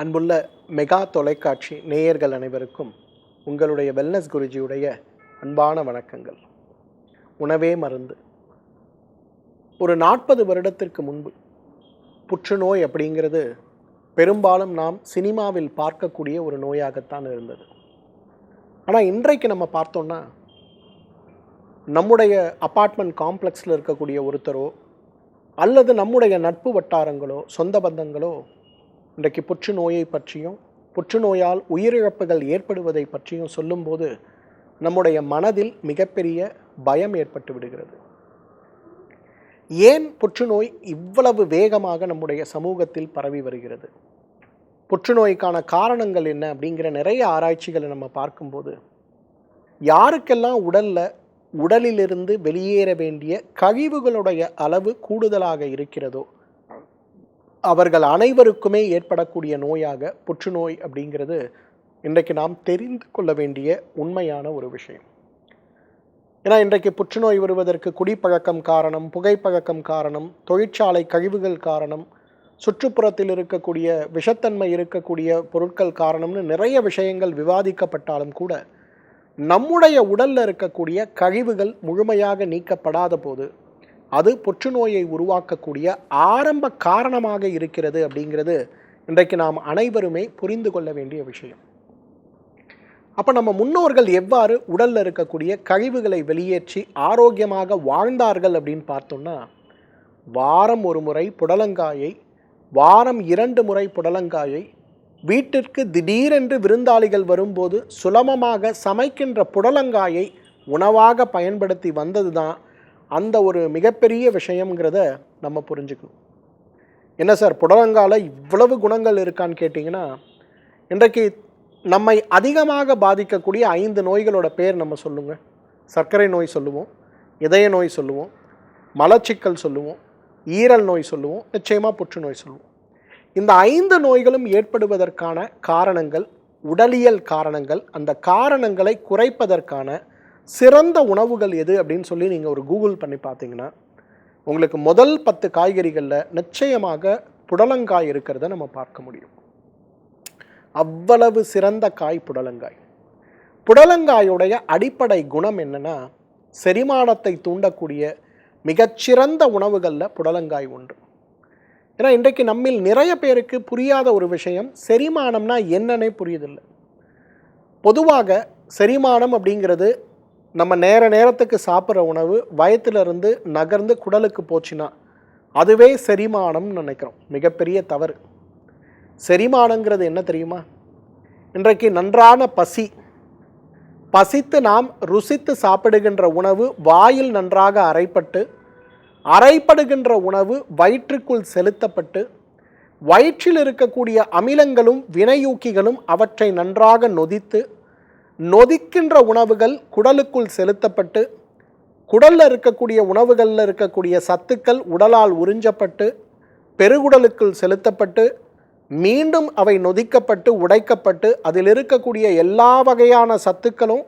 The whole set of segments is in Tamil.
அன்புள்ள மெகா தொலைக்காட்சி நேயர்கள் அனைவருக்கும் உங்களுடைய வெல்னஸ் குருஜியுடைய அன்பான வணக்கங்கள். உணவே மருந்து. ஒரு நாற்பது வருடத்திற்கு முன்பு புற்றுநோய் அப்படிங்கிறது பெரும்பாலும் நாம் சினிமாவில் பார்க்கக்கூடிய ஒரு நோயாகத்தான் இருந்தது. ஆனால் இன்றைக்கு நம்ம பார்த்தோன்னா நம்முடைய அப்பார்ட்மெண்ட் காம்ப்ளெக்ஸில் இருக்கக்கூடிய ஒருத்தரோ அல்லது நம்முடைய நட்பு வட்டாரங்களோ சொந்த பந்தங்களோ இன்றைக்கு புற்றுநோயை பற்றியும் புற்றுநோயால் உயிரிழப்புகள் ஏற்படுவதை பற்றியும் சொல்லும்போது நம்முடைய மனதில் மிகப்பெரிய பயம் ஏற்பட்டு விடுகிறது. ஏன் புற்றுநோய் இவ்வளவு வேகமாக நம்முடைய சமூகத்தில் பரவி வருகிறது? புற்றுநோய்க்கான காரணங்கள் என்ன அப்படிங்கிற நிறைய ஆராய்ச்சிகளை நம்ம பார்க்கும்போது யாருக்கெல்லாம் உடல்ல உடலிலிருந்து வெளியேற வேண்டிய கழிவுகளுடைய அளவு கூடுதலாக இருக்கிறதோ அவர்கள் அனைவருக்குமே ஏற்படக்கூடிய நோயாக புற்றுநோய் அப்படிங்கிறது இன்றைக்கு நாம் தெரிந்து கொள்ள வேண்டிய உண்மையான ஒரு விஷயம். ஏன்னா இன்றைக்கு புற்றுநோய் வருவதற்கு குடிப்பழக்கம் காரணம் புகைப்பழக்கம் காரணம் தொழிற்சாலை கழிவுகள் காரணம் சுற்றுப்புறத்தில் இருக்கக்கூடிய விஷத்தன்மை இருக்கக்கூடிய பொருட்கள் காரணம்னு நிறைய விஷயங்கள் விவாதிக்கப்பட்டாலும் கூட நம்முடைய உடலில் இருக்கக்கூடிய கழிவுகள் முழுமையாக நீக்கப்படாத போது அது புற்றுநோயை உருவாக்கக்கூடிய ஆரம்ப காரணமாக இருக்கிறது அப்படிங்கிறது இன்றைக்கு நாம் அனைவருமே புரிந்து கொள்ள வேண்டிய விஷயம். அப்போ நம்ம முன்னோர்கள் எவ்வாறு உடலில் இருக்கக்கூடிய கழிவுகளை வெளியேற்றி ஆரோக்கியமாக வாழ்ந்தார்கள் அப்படின்னு பார்த்தோம்னா வாரம் ஒரு முறை புடலங்காயை வாரம் இரண்டு முறை புடலங்காயை வீட்டிற்கு திடீரென்று விருந்தாளிகள் வரும்போது சுலபமாக சமைக்கின்ற புடலங்காயை உணவாக பயன்படுத்தி வந்தது தான் அந்த ஒரு மிகப்பெரிய விஷயங்கிறத நம்ம புரிஞ்சுக்கணும். என்ன சார் புடலங்கால இவ்வளவு குணங்கள் இருக்கான்னு கேட்டிங்கன்னா இன்றைக்கு நம்மை அதிகமாக பாதிக்கக்கூடிய ஐந்து நோய்களோட பேர் நம்ம சொல்லுங்க. சர்க்கரை நோய் சொல்லுவோம் இதய நோய் சொல்லுவோம் மலச்சிக்கல் சொல்லுவோம் ஈரல் நோய் சொல்லுவோம் நிச்சயமாக புற்றுநோய் சொல்லுவோம். இந்த ஐந்து நோய்களும் ஏற்படுவதற்கான காரணங்கள் உடலியல் காரணங்கள் அந்த காரணங்களை குறைப்பதற்கான சிறந்த உணவுகள் எது அப்படின்னு சொல்லி நீங்கள் ஒரு கூகுள் பண்ணி பார்த்தீங்கன்னா உங்களுக்கு முதல் பத்து காய்கறிகளில் நிச்சயமாக புடலங்காய் இருக்கிறத நம்ம பார்க்க முடியும். அவ்வளவு சிறந்த காய் புடலங்காய். புடலங்காயுடைய அடிப்படை குணம் என்னென்னா செரிமானத்தை தூண்டக்கூடிய மிகச்சிறந்த உணவுகளில் புடலங்காய் ஒன்று ஏன்னா இன்றைக்கு நம்மில் நிறைய பேருக்கு புரியாத ஒரு விஷயம் செரிமானம்னா என்னன்னே புரியுதில்லை. பொதுவாக செரிமானம் அப்படிங்கிறது நம்ம நேர நேரத்துக்கு சாப்பிட்ற உணவு வயத்திலிருந்து நகர்ந்து குடலுக்கு போச்சுன்னா அதுவே செரிமானம்னு நினைக்கிறோம். மிகப்பெரிய தவறு. செரிமானங்கிறது என்ன தெரியுமா? இன்றைக்கு நன்றான பசி. பசித்து நாம் ருசித்து சாப்பிடுகின்ற உணவு வாயில் நன்றாக அரைப்பட்டு அரைப்படுகின்ற உணவு வயிற்றுக்குள் செலுத்தப்பட்டு வயிற்றில் இருக்கக்கூடிய அமிலங்களும் வினையூக்கிகளும் அவற்றை நன்றாக நொதித்து நொதிக்கின்ற உணவுகள் குடலுக்குள் செலுத்தப்பட்டு குடலில் இருக்கக்கூடிய உணவுகளில் இருக்கக்கூடிய சத்துக்கள் உடலால் உறிஞ்சப்பட்டு பெருகுடலுக்குள் செலுத்தப்பட்டு மீண்டும் அவை நொதிக்கப்பட்டு உடைக்கப்பட்டு அதில் இருக்கக்கூடிய எல்லா வகையான சத்துக்களும்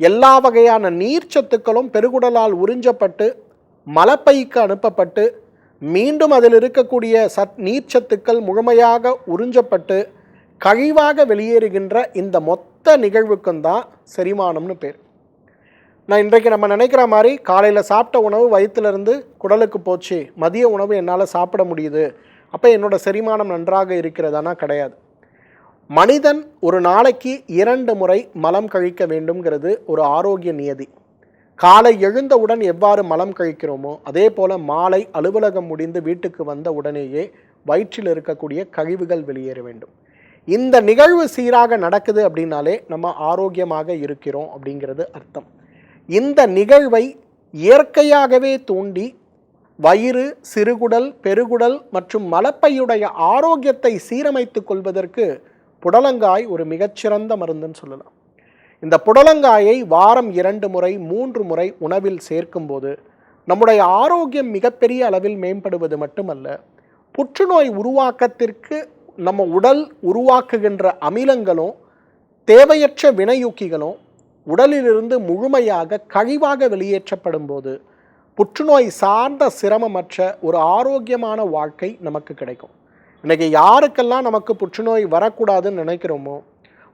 எல்லா வகையான நீர் சத்துக்களும் பெருகுடலால் உறிஞ்சப்பட்டு மலப்பைக்கு அனுப்பப்பட்டு மீண்டும் அதில் இருக்கக்கூடிய சத் நீர்ச்சத்துக்கள் முழுமையாக உறிஞ்சப்பட்டு கழிவாக வெளியேறுகின்ற இந்த மொத்த நிகழ்வுக்கும் தான் செரிமானம்னு பேர். நான் இன்றைக்கு நம்ம நினைக்கிற மாதிரி காலையில் சாப்பிட்ட உணவு வயிற்றுலேருந்து குடலுக்கு போச்சு மதிய உணவு என்னால் சாப்பிட முடியுது அப்போ என்னோட செரிமானம் நன்றாக இருக்கிறதானா கிடையாது. மனிதன் ஒரு நாளைக்கு இரண்டு முறை மலம் கழிக்க வேண்டும்ங்கிறது ஒரு ஆரோக்கிய நியதி. காலை எழுந்தவுடன் எவ்வாறு மலம் கழிக்கிறோமோ அதே போல் மாலை அலுவலகம் முடிந்து வீட்டுக்கு வந்த உடனேயே வயிற்றில் இருக்கக்கூடிய கழிவுகள் வெளியேற வேண்டும். இந்த நிகழ்வு சீராக நடக்குது அப்படின்னாலே நம்ம ஆரோக்கியமாக இருக்கிறோம் அப்படிங்கிறது அர்த்தம். இந்த நிகழ்வை இயற்கையாகவே தூண்டி வயிறு சிறுகுடல் பெருகுடல் மற்றும் மலப்பையுடைய ஆரோக்கியத்தை சீரமைத்து கொள்வதற்கு புடலங்காய் ஒரு மிகச்சிறந்த மருந்துன்னு சொல்லலாம். இந்த புடலங்காயை வாரம் இரண்டு முறை மூன்று முறை உணவில் சேர்க்கும்போது நம்முடைய ஆரோக்கியம் மிகப்பெரிய அளவில் மேம்படுவது மட்டுமல்ல புற்றுநோய் உருவாக்கத்திற்கு நம்ம உடல் உருவாக்குகின்ற அமிலங்களும் தேவையற்ற வினையூக்கிகளும் உடலிலிருந்து முழுமையாக கழிவாக வெளியேற்றப்படும் போது புற்றுநோய் சார்ந்த சிரமமற்ற ஒரு ஆரோக்கியமான வாழ்க்கை நமக்கு கிடைக்கும். இன்றைக்கி யாருக்கெல்லாம் நமக்கு புற்றுநோய் வரக்கூடாதுன்னு நினைக்கிறோமோ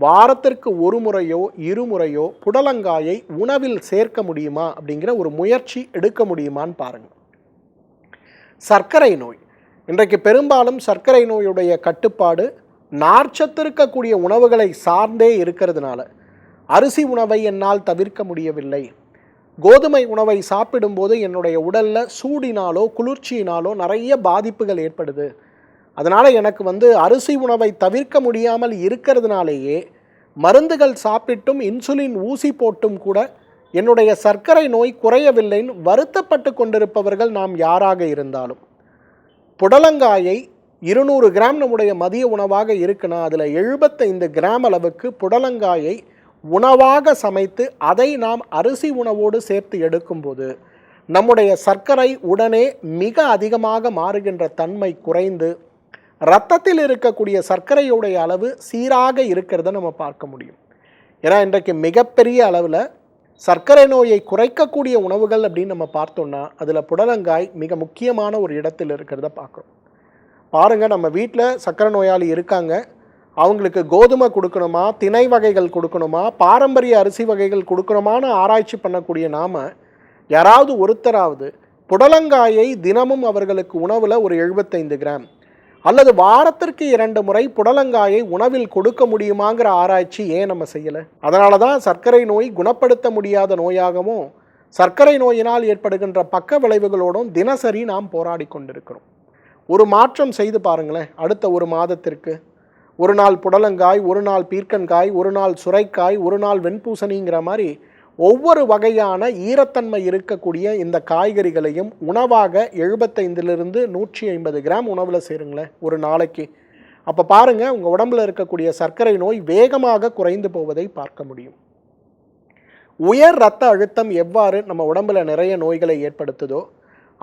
வாரத்திற்கு ஒரு முறையோ இருமுறையோ புடலங்காயை உணவில் சேர்க்க முடியுமா அப்படிங்கிற ஒரு முயற்சி எடுக்க முடியுமான்னு பாருங்கள் சர்க்கரை நோய். இன்றைக்கு பெரும்பாலும் சர்க்கரை நோயுடைய கட்டுப்பாடு நார்ச்சத்து இருக்கக்கூடிய உணவுகளை சார்ந்தே இருக்கிறதுனால அரிசி உணவை என்னால் தவிர்க்க முடியவில்லை. கோதுமை உணவை சாப்பிடும்போது என்னுடைய உடலில் சூடினாலோ குளிர்ச்சியினாலோ நிறைய பாதிப்புகள் ஏற்படுது. அதனால் எனக்கு வந்து அரிசி உணவை தவிர்க்க முடியாமல் இருக்கிறதுனாலேயே மருந்துகள் சாப்பிட்டும் இன்சுலின் ஊசி போட்டும் கூட என்னுடைய சர்க்கரை நோய் குறையவில்லைன்னு வருத்தப்பட்டு கொண்டிருப்பவர்கள் நாம் யாராக இருந்தாலும். புடலங்காயை இருநூறு கிராம் நம்முடைய மதிய உணவாக இருக்குன்னா அதில் எழுபத்தைந்து கிராம் அளவுக்கு புடலங்காயை உணவாக சமைத்து அதை நாம் அரிசி உணவோடு சேர்த்து எடுக்கும்போது நம்முடைய சர்க்கரை உடனே மிக அதிகமாக மாறுகின்ற தன்மை குறைந்து ரத்தத்தில் இருக்கக்கூடிய சர்க்கரையுடைய அளவு சீராக இருக்கிறத நம்ம பார்க்க முடியும். ஏன்னா இன்றைக்கு மிகப்பெரிய அளவில் சர்க்கரை நோயை குறைக்கக்கூடிய உணவுகள் அப்படின்னு நம்ம பார்த்தோம்னா அதில் புடலங்காய் மிக முக்கியமான ஒரு இடத்தில் இருக்கிறத பார்க்குறோம். பாருங்கள் நம்ம வீட்டில் சர்க்கரை நோயாளி இருக்காங்க. அவங்களுக்கு கோதுமை கொடுக்கணுமா திணை வகைகள் கொடுக்கணுமா பாரம்பரிய அரிசி வகைகள் கொடுக்கணுமான்னு ஆராய்ச்சி பண்ணக்கூடிய நாம் யாராவது ஒருத்தராவது புடலங்காயை தினமும் அவர்களுக்கு உணவில் ஒரு எழுபத்தைந்து கிராம் அல்லது வாரத்திற்கு இரண்டு முறை புடலங்காயை உணவில் கொடுக்க முடியுமாங்கிற ஆராய்ச்சி ஏன் நம்ம செய்யலை? அதனால தான் சர்க்கரை நோய் குணப்படுத்த முடியாத நோயாகவும் சர்க்கரை நோயினால் ஏற்படுகின்ற பக்க விளைவுகளோடும் தினசரி நாம் போராடி கொண்டிருக்கிறோம். ஒரு மாற்றம் செய்து பாருங்களேன் அடுத்த ஒரு மாதத்திற்கு. ஒரு நாள் புடலங்காய் ஒரு நாள் பீர்க்கன்காய் ஒரு நாள் சுரைக்காய் ஒரு நாள் வெண்பூசணிங்கிற மாதிரி ஒவ்வொரு வகையான ஈரத்தன்மை இருக்கக்கூடிய இந்த காய்கறிகளையும் உணவாக எழுபத்தைந்திலிருந்து நூற்றி ஐம்பது கிராம் உணவில் சேருங்களேன் ஒரு நாளைக்கு. அப்போ பாருங்கள் உங்கள் உடம்புல இருக்கக்கூடிய சர்க்கரை நோய் வேகமாக குறைந்து போவதை பார்க்க முடியும். உயர் இரத்த அழுத்தம் எவ்வாறு நம்ம உடம்புல நிறைய நோய்களை ஏற்படுத்துதோ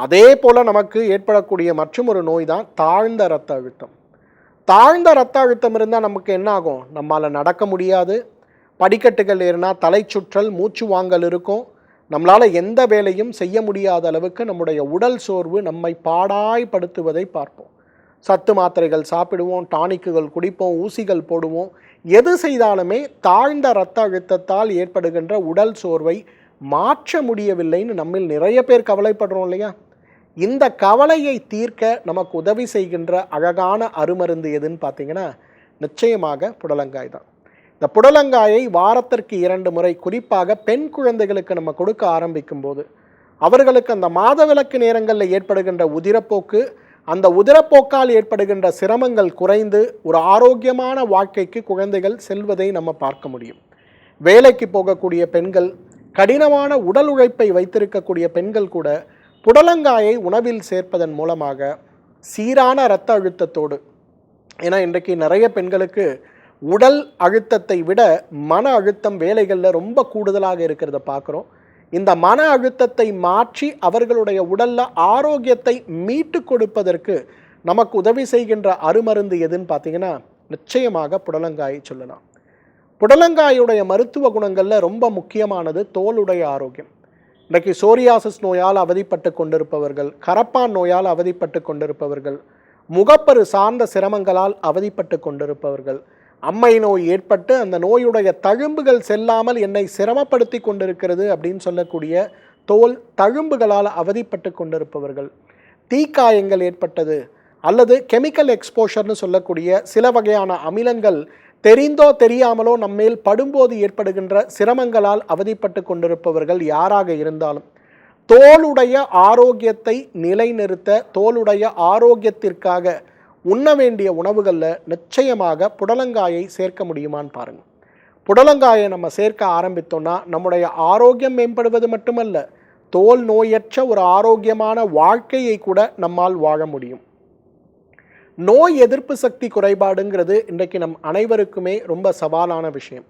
அதே போல் நமக்கு ஏற்படக்கூடிய மற்றும் ஒரு நோய் தான் தாழ்ந்த இரத்த அழுத்தம். தாழ்ந்த இரத்த அழுத்தம் இருந்தால் நமக்கு என்ன ஆகும்? நம்மால் நடக்க முடியாது. படிக்கட்டுகள் ஏறினா தலை சுற்றல் மூச்சு வாங்கல் இருக்கும். நம்மளால் எந்த வேலையும் செய்ய முடியாத அளவுக்கு நம்முடைய உடல் சோர்வு நம்மை பாடாய்படுத்துவதை பார்ப்போம். சத்து மாத்திரைகள் சாப்பிடுவோம் டானிக்குகள் குடிப்போம் ஊசிகள் போடுவோம். எது செய்தாலுமே தாழ்ந்த இரத்த அழுத்தத்தால் ஏற்படுகின்ற உடல் சோர்வை மாற்ற முடியவில்லைன்னு நம்மில் நிறைய பேர் கவலைப்படுறோம் இல்லையா? இந்த கவலையை தீர்க்க நமக்கு உதவி செய்கின்ற அழகான அருமருந்து எதுன்னு பார்த்தீங்கன்னா நிச்சயமாக புடலங்காய் தான். இந்த புடலங்காயை வாரத்திற்கு இரண்டு முறை குறிப்பாக பெண் குழந்தைகளுக்கு நம்ம கொடுக்க ஆரம்பிக்கும் போது அவர்களுக்கு அந்த மாதவிலக்கு நேரங்களில் ஏற்படுகின்ற உதிரப்போக்கு அந்த உதிரப்போக்கால் ஏற்படுகின்ற சிரமங்கள் குறைந்து ஒரு ஆரோக்கியமான வாழ்க்கைக்கு குழந்தைகள் செல்வதை நம்ம பார்க்க முடியும். வேலைக்கு போகக்கூடிய பெண்கள் கடினமான உடல் உழைப்பை வைத்திருக்கக்கூடிய பெண்கள் கூட புடலங்காயை உணவில் சேர்ப்பதன் மூலமாக சீரான இரத்த அழுத்தத்தோடு ஏன்னா இன்றைக்கு நிறைய பெண்களுக்கு உடல் அழுத்தத்தை விட மன அழுத்தம் வேலைகளில் ரொம்ப கூடுதலாக இருக்கிறத பார்க்குறோம். இந்த மன அழுத்தத்தை மாற்றி அவர்களுடைய உடலில் ஆரோக்கியத்தை மீட்டு கொடுப்பதற்கு நமக்கு உதவி செய்கின்ற அருமருந்து எதுன்னு பார்த்தீங்கன்னா நிச்சயமாக புடலங்காயை சொல்லலாம். புடலங்காயுடைய மருத்துவ குணங்களில் ரொம்ப முக்கியமானது தோலுடைய ஆரோக்கியம். இன்றைக்கு சோரியாசிஸ் நோயால் அவதிப்பட்டு கொண்டிருப்பவர்கள் கரப்பான் நோயால் அவதிப்பட்டு கொண்டிருப்பவர்கள் முகப்பரு சார்ந்த சிரமங்களால் அவதிப்பட்டு கொண்டிருப்பவர்கள் அம்மை நோய் ஏற்பட்டு அந்த நோயுடைய தழும்புகள் செல்லாமல் என்னை சிரமப்படுத்தி கொண்டிருக்கிறது அப்படின்னு சொல்லக்கூடிய தோல் தழும்புகளால் அவதிப்பட்டு கொண்டிருப்பவர்கள். தீக்காயங்கள் ஏற்பட்டது அல்லது கெமிக்கல் எக்ஸ்போஷர்னு சொல்லக்கூடிய சில வகையான அமிலங்கள் தெரிந்தோ தெரியாமலோ நம்மேல் படும்போது ஏற்படுகின்ற சிரமங்களால் அவதிப்பட்டு கொண்டிருப்பவர்கள் யாராக இருந்தாலும் தோலுடைய ஆரோக்கியத்தை நிலைநிறுத்த தோலுடைய ஆரோக்கியத்திற்காக உண்ண வேண்டிய உணவுகளில் நிச்சயமாக புடலங்காயை சேர்க்க முடியுமான்னு பாருங்கள் புடலங்காயை நம்ம சேர்க்க ஆரம்பித்தோம்னா நம்முடைய ஆரோக்கியம் மேம்படுவது மட்டுமல்ல தோல் நோயற்ற ஒரு ஆரோக்கியமான வாழ்க்கையை கூட நம்மால் வாழ முடியும். நோய் எதிர்ப்பு சக்தி குறைபாடுங்கிறது இன்றைக்கு நம் அனைவருக்குமே ரொம்ப சவாலான விஷயம்.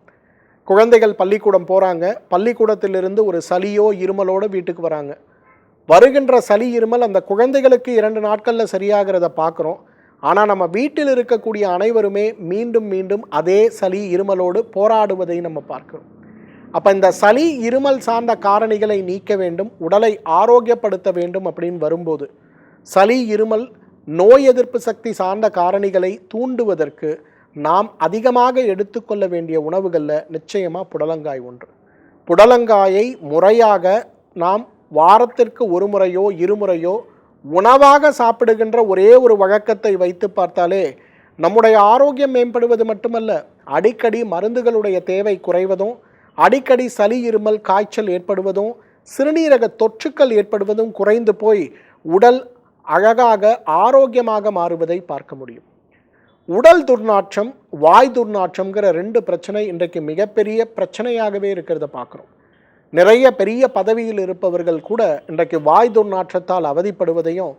குழந்தைகள் பள்ளிக்கூடம் போகிறாங்க பள்ளிக்கூடத்திலிருந்து ஒரு சளியோ இருமலோடு வீட்டுக்கு வராங்க. வருகின்ற சளி இருமல் அந்த குழந்தைகளுக்கு இரண்டு நாட்களில் சரியாகிறத பார்க்குறோம் ஆனால் நம்ம வீட்டில் இருக்கக்கூடிய அனைவருமே மீண்டும் மீண்டும் அதே சளி இருமலோடு போராடுவதை நம்ம பார்க்கிறோம். அப்போ இந்த சளி இருமல் சார்ந்த காரணிகளை நீக்க வேண்டும் உடலை ஆரோக்கியப்படுத்த வேண்டும் அப்படின்னு வரும்போது சளி இருமல் நோய் எதிர்ப்பு சக்தி சார்ந்த காரணிகளை தூண்டுவதற்கு நாம் அதிகமாக எடுத்துக்கொள்ள வேண்டிய உணவுகளில் நிச்சயமாக புடலங்காய் ஒன்று. புடலங்காயை முறையாக நாம் வாரத்திற்கு ஒரு முறையோ இருமுறையோ உணவாக சாப்பிடுகின்ற ஒரே ஒரு வழக்கத்தை வைத்து பார்த்தாலே நம்முடைய ஆரோக்கியம் மேம்படுவது மட்டுமல்ல அடிக்கடி மருந்துகளுடைய தேவை குறைவதும் அடிக்கடி சளி இருமல் காய்ச்சல் ஏற்படுவதும் சிறுநீரக தொற்றுக்கள் ஏற்படுவதும் குறைந்து போய் உடல் அழகாக ஆரோக்கியமாக மாறுவதை பார்க்க முடியும். உடல் துர்நாற்றம் வாய் துர்நாற்றம்ங்கிற ரெண்டு பிரச்சனை இன்றைக்கு மிகப்பெரிய பிரச்சனையாகவே இருக்கிறத பார்க்குறோம். நிறைய பெரிய பதவியில் இருப்பவர்கள் கூட இன்றைக்கு வாய் துர்நாற்றத்தால் அவதிப்படுவதையும்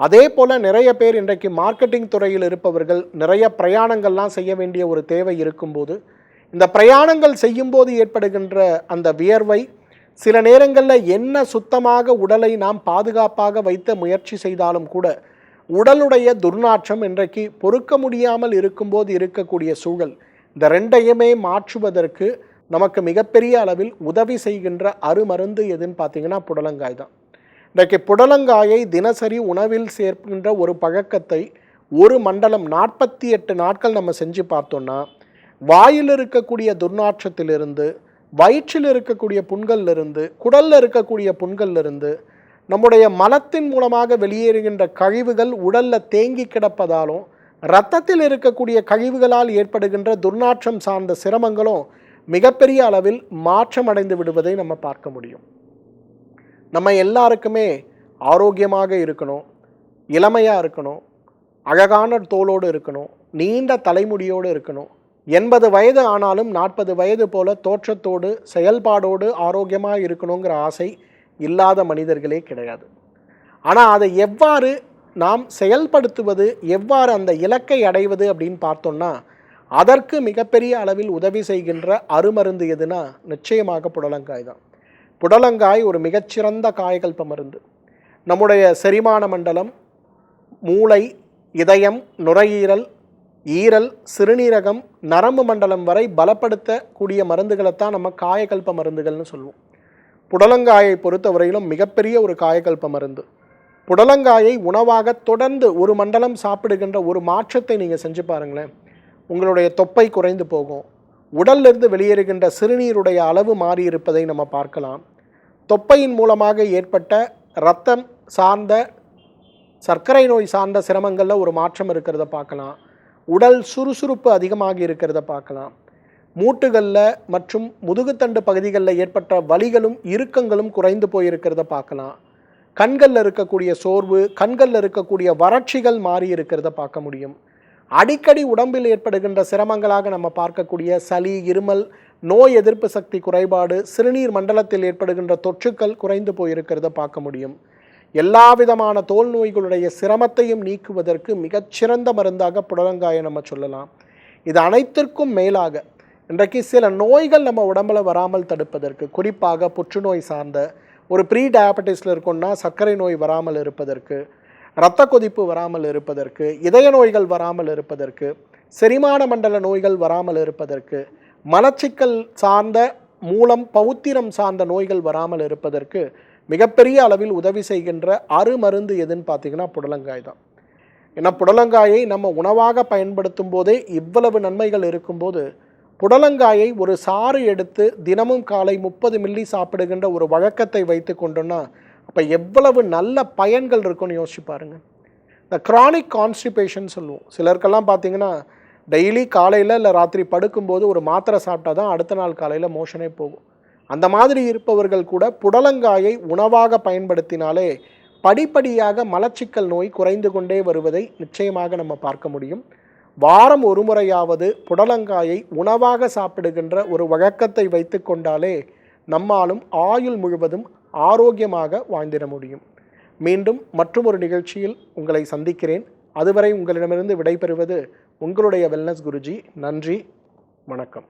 அதே போல் நிறைய பேர் இன்றைக்கு மார்க்கெட்டிங் துறையில் இருப்பவர்கள் நிறைய பிரயாணங்கள்லாம் செய்ய வேண்டிய ஒரு தேவை இருக்கும்போது இந்த பிரயாணங்கள் செய்யும்போது ஏற்படுகின்ற அந்த வியர்வை சில நேரங்களில் என்ன சுத்தமாக உடலை நாம் பாதுகாப்பாக வைத்த முயற்சி செய்தாலும் கூட உடலுடைய துர்நாற்றம் இன்றைக்கு பொறுக்க முடியாமல் இருக்கும்போது இருக்கக்கூடிய சூழல் இந்த ரெண்டையுமே மாற்றுவதற்கு நமக்கு மிகப்பெரிய அளவில் உதவி செய்கின்ற அருமருந்து எதுன்னு பார்த்தீங்கன்னா புடலங்காய் தான். இன்றைக்கு புடலங்காயை தினசரி உணவில் சேர்க்கின்ற ஒரு பழக்கத்தை ஒரு மண்டலம் நாற்பத்தி எட்டு நாட்கள் நம்ம செஞ்சு பார்த்தோம்னா வாயில் இருக்கக்கூடிய துர்நாற்றத்திலிருந்து வயிற்றில் இருக்கக்கூடிய புண்கள்லிருந்து குடலில் இருக்கக்கூடிய புண்கள்லிருந்து நம்முடைய மலத்தின் மூலமாக வெளியேறுகின்ற கழிவுகள் உடலில் தேங்கி கிடப்பதாலும் இரத்தத்தில் இருக்கக்கூடிய கழிவுகளால் ஏற்படுகின்ற துர்நாற்றம் சார்ந்த சிரமங்களும் மிகப்பெரிய அளவில் மாற்றம் அடைந்து விடுவதை நம்ம பார்க்க முடியும். நம்ம எல்லாருக்குமே ஆரோக்கியமாக இருக்கணும் இளமையாக இருக்கணும் அழகான தோலோடு இருக்கணும் நீண்ட தலைமுடியோடு இருக்கணும். எண்பது வயது ஆனாலும் நாற்பது வயது போல தோற்றத்தோடு செயல்பாடோடு ஆரோக்கியமாக இருக்கணுங்கிற ஆசை இல்லாத மனிதர்களே கிடையாது. ஆனால் அதை எவ்வாறு நாம் செயல்படுத்துவது எவ்வாறு அந்த இலக்கை அடைவது அப்படின்னு பார்த்தோம்னா அதற்கு மிகப்பெரிய அளவில் உதவி செய்கின்ற அருமருந்து எதுனா நிச்சயமாக புடலங்காய் தான். புடலங்காய் ஒரு மிகச்சிறந்த காயகல்ப மருந்து. நம்முடைய செரிமான மண்டலம் மூளை இதயம் நுரையீரல் ஈரல் சிறுநீரகம் நரம்பு மண்டலம் வரை பலப்படுத்தக்கூடிய மருந்துகளைத்தான் நம்ம காயகல்ப மருந்துகள்னு சொல்லுவோம். புடலங்காயை பொறுத்தவரையிலும் மிகப்பெரிய ஒரு காயகல்ப மருந்து. புடலங்காயை உணவாக தொடர்ந்து ஒரு மண்டலம் சாப்பிடுகின்ற ஒரு மாற்றத்தை நீங்கள் செஞ்சு பாருங்களேன். உங்களுடைய தொப்பை குறைந்து போகும். உடல்லிருந்து வெளியேறுகின்ற சிறுநீருடைய அளவு மாறி இருப்பதை நம்ம பார்க்கலாம். தொப்பையின் மூலமாக ஏற்பட்ட இரத்தம் சார்ந்த சர்க்கரை நோய் சார்ந்த சிரமங்களில் ஒரு மாற்றம் இருக்கிறத பார்க்கலாம். உடல் சுறுசுறுப்பு அதிகமாகி இருக்கிறத பார்க்கலாம். மூட்டுகளில் மற்றும் முதுகுத்தண்டு பகுதிகளில் ஏற்பட்ட வலிகளும் இறுக்கங்களும் குறைந்து போயிருக்கிறத பார்க்கலாம். கண்களில் இருக்கக்கூடிய சோர்வு கண்களில் இருக்கக்கூடிய வறட்சிகள் மாறி இருக்கிறத பார்க்க முடியும். அடிக்கடி உடம்பில் ஏற்படுகின்ற சிரமங்களாக நம்ம பார்க்கக்கூடிய சளி இருமல் நோய் எதிர்ப்பு சக்தி குறைபாடு சிறுநீர் மண்டலத்தில் ஏற்படுகின்ற தொற்றுக்கள் குறைந்து போயிருக்கிறத பார்க்க முடியும். எல்லா விதமான தோல் நோய்களுடைய சிரமத்தையும் நீக்குவதற்கு மிகச்சிறந்த மருந்தாக புடலங்காயை நம்ம சொல்லலாம். இது அனைத்திற்கும் மேலாக இன்றைக்கு சில நோய்கள் நம்ம உடம்புல வராமல் தடுப்பதற்கு குறிப்பாக புற்றுநோய் சார்ந்த ஒரு ப்ரீ டயபட்டிஸில் இருக்கோம்னா சர்க்கரை நோய் வராமல் இருப்பதற்கு இரத்த கொதிப்பு வராமல் இருப்பதற்கு இதய நோய்கள் வராமல் இருப்பதற்கு செரிமான மண்டல நோய்கள் வராமல் இருப்பதற்கு மலச்சிக்கல் சார்ந்த மூலம் பௌத்திரம் சார்ந்த நோய்கள் வராமல் இருப்பதற்கு மிகப்பெரிய அளவில் உதவி செய்கின்ற அருமருந்து எதுன்னு பார்த்தீங்கன்னா புடலங்காய் தான். ஏன்னா புடலங்காயை நம்ம உணவாக பயன்படுத்தும் போதே இவ்வளவு நன்மைகள் இருக்கும்போது புடலங்காயை ஒரு சாறு எடுத்து தினமும் காலை முப்பது மில்லி சாப்பிடுகின்ற ஒரு வழக்கத்தை வைத்து கொண்டோன்னா அப்போ எவ்வளவு நல்ல பயன்கள் இருக்குன்னு யோசிச்சு பாருங்கள் இந்த க்ரானிக் கான்ஸ்டிபேஷன் சொல்லுவோம். சிலருக்கெல்லாம் பார்த்தீங்கன்னா டெய்லி காலையில் இல்லை ராத்திரி படுக்கும்போது ஒரு மாத்திரை சாப்பிட்டா தான் அடுத்த நாள் காலையில் மோஷனே போகும். அந்த மாதிரி இருப்பவர்கள் கூட புடலங்காயை உணவாக பயன்படுத்தினாலே படிப்படியாக மலச்சிக்கல் நோய் குறைந்து கொண்டே வருவதை நிச்சயமாக நம்ம பார்க்க முடியும். வாரம் ஒரு முறையாவது புடலங்காயை உணவாக சாப்பிடுகின்ற ஒரு வழக்கத்தை வைத்து கொண்டாலே நம்மாலும் ஆயுள் முழுவதும் ஆரோக்கியமாக வாழ்ந்திட முடியும். மீண்டும் மற்றும் ஒரு நிகழ்ச்சியில் உங்களை சந்திக்கிறேன். அதுவரை உங்களிடமிருந்து விடைபெறுவது உங்களுடைய வெல்னஸ் குருஜி. நன்றி. வணக்கம்.